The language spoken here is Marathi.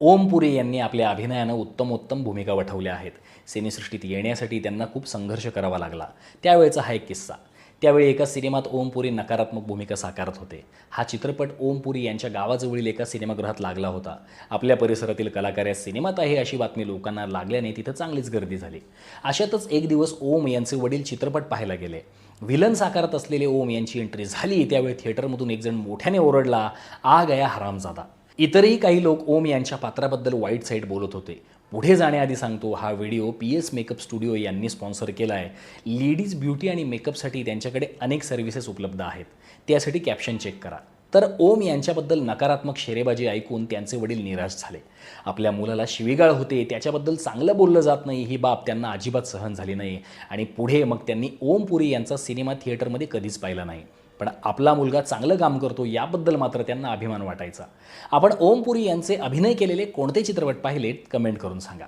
ओम पुरी यांनी आपल्या अभिनयानं उत्तमोत्तम भूमिका वठवल्या आहेत. सिनेसृष्टीत येण्यासाठी त्यांना खूप संघर्ष करावा लागला. त्यावेळेचा हा एक किस्सा. त्यावेळी एका सिनेमात ओम पुरी नकारात्मक भूमिका साकारत होते. हा चित्रपट ओम पुरी यांच्या गावाजवळील एका सिनेमागृहात लागला होता. आपल्या परिसरातील कलाकार या सिनेमात आहे अशी बातमी लोकांना लागल्याने तिथं चांगलीच गर्दी झाली. अशातच एक दिवस ओम यांचे वडील चित्रपट पाहायला गेले. व्हिलन साकारत असलेले ओम यांची एंट्री झाली. त्यावेळी थिएटरमधून एकजण मोठ्याने ओरडला आ गया हरामजादा. इतरही काही लोक ओम यांच्या पात्राबद्दल वाईट साईट बोलत होते. पुढे जाण्याआधी सांगतो हा video P S makeup studio यांनी स्पॉन्सर केला आहे लेडीज ब्युटी आणि मेकअपसाठी त्यांच्याकडे अनेक सर्व्हिसेस उपलब्ध आहेत. त्यासाठी कॅप्शन चेक करा. तर ओम यांच्याबद्दल नकारात्मक शेरेबाजी ऐकून त्यांचे वडील निराश झाले. आपल्या मुलाला शिवीगाळ होते त्याच्याबद्दल चांगलं बोललं जात नाही ही बाब त्यांना अजिबात सहन झाली नाही. आणि पुढे मग त्यांनी ओमपुरी यांचा सिनेमा थिएटरमध्ये कधीच पाहिला नाही. पण आपला मुलगा चांगलं काम करतो याबद्दल मात्र त्यांना अभिमान वाटायचा. आपण ओम पुरी यांचे अभिनय केलेले कोणते चित्रपट पाहिलेत कमेंट करून सांगा.